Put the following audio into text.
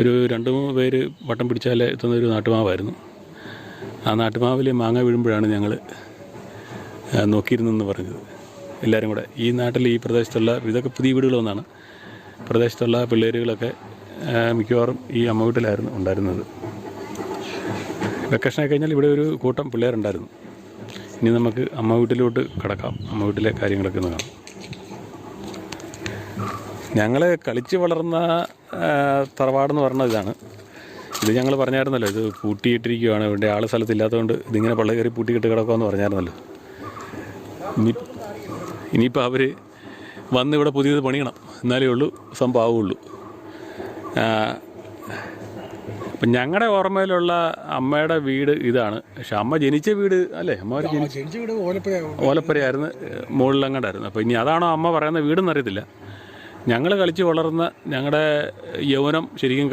ഒരു രണ്ട് മൂന്ന് പേര് വട്ടം പിടിച്ചാൽ എത്തുന്ന ഒരു നാട്ടുമാവായിരുന്നു. ആ നാട്ടുമാവിൽ മാങ്ങ വീഴുമ്പോഴാണ് ഞങ്ങൾ നോക്കിയിരുന്നെന്ന് പറഞ്ഞത്. എല്ലാവരും കൂടെ. ഈ നാട്ടിൽ ഈ പ്രദേശത്തുള്ള ഇതൊക്കെ പുതിയ വീടുകളൊന്നാണ്. പ്രദേശത്തുള്ള പിള്ളേരുകളൊക്കെ മിക്കവാറും ഈ അമ്മ വീട്ടിലായിരുന്നു ഉണ്ടായിരുന്നത്. വെക്കേഷനായി കഴിഞ്ഞാൽ ഇവിടെ ഒരു കൂട്ടം പിള്ളേരുണ്ടായിരുന്നു. ഇനി നമുക്ക് അമ്മ വീട്ടിലോട്ട് കടക്കാം. അമ്മ വീട്ടിലെ കാര്യങ്ങളൊക്കെ ഒന്ന് കാണാം. ഞങ്ങൾ കളിച്ച് വളർന്ന തറവാടെന്ന് പറഞ്ഞ ഇതാണ്. ഇത് ഞങ്ങൾ പറഞ്ഞായിരുന്നല്ലോ ഇത് പൂട്ടിയിട്ടിരിക്കുകയാണ് ഇവിടെ ആൾ സ്ഥലത്തില്ലാത്തതുകൊണ്ട് ഇതിങ്ങനെ പള്ള കയറി പൂട്ടിക്കിട്ട് കിടക്കുമെന്ന് പറഞ്ഞായിരുന്നല്ലോ. ഇനി ഇനിയിപ്പോൾ അവർ വന്ന് ഇവിടെ പുതിയത് പണിയണം. എന്നാലേ ഉള്ളൂ സംഭവം ആവുള്ളൂ. അപ്പം ഞങ്ങളുടെ ഓർമ്മയിലുള്ള അമ്മയുടെ വീട് ഇതാണ്. പക്ഷെ അമ്മ ജനിച്ച വീട് അല്ലേ? അമ്മ ജനിച്ച വീട് ഓലപ്പുര ഓലപ്പുരയായിരുന്നു മുകളിലങ്ങണ്ടായിരുന്നു. അപ്പോൾ ഇനി അതാണോ അമ്മ പറയുന്ന വീടെന്ന് അറിയത്തില്ല ഞങ്ങൾ കളിച്ച് വളർന്ന ഞങ്ങളുടെ യൗവനം ശരിക്കും